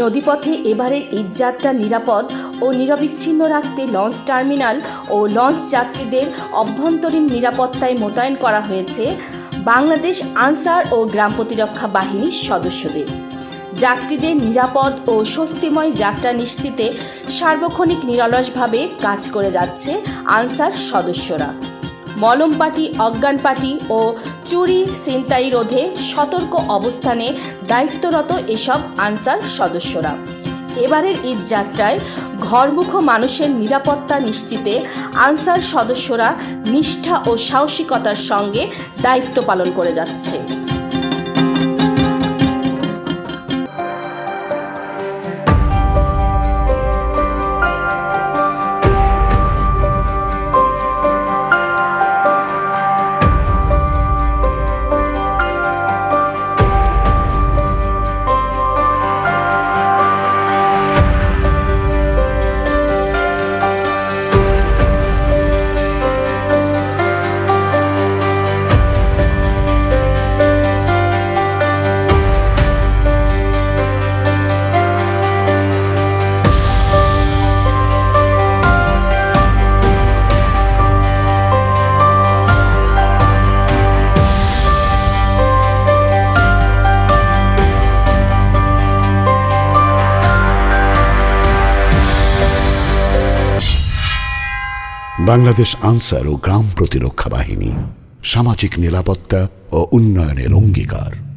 নদীপথে এবারের ঈদযাত্রা নিরাপদ ও নিরবিচ্ছিন্ন রাখতে লঞ্চ টার্মিনাল ও লঞ্চ যাত্রীদের অভ্যন্তরীণ নিরাপত্তায় মোতায়েন করা হয়েছে বাংলাদেশ আনসার ও গ্রাম প্রতিরক্ষা বাহিনীর সদস্যদের। যাত্রীদের নিরাপদ ও স্বস্তিময় যাত্রা নিশ্চিতে সার্বক্ষণিক নিরলসভাবে কাজ করে যাচ্ছে আনসার সদস্যরা। মলম পার্টি অজ্ঞান পার্টি ও চুরি, ছিনতাই রোধে সতর্ক অবস্থানে দায়িত্বরত এসব আনসার সদস্যরা। এবারের ঈদ যাত্রায় ঘরমুখ মানুষের নিরাপত্তা নিশ্চিতে আনসার সদস্যরা নিষ্ঠা ও সাহসিকতার সঙ্গে দায়িত্ব পালন করে যাচ্ছে। বাংলাদেশ আনসার ও গ্রাম প্রতিরক্ষা বাহিনী সামাজিক নিরাপত্তা ও উন্নয়নের অঙ্গীকার।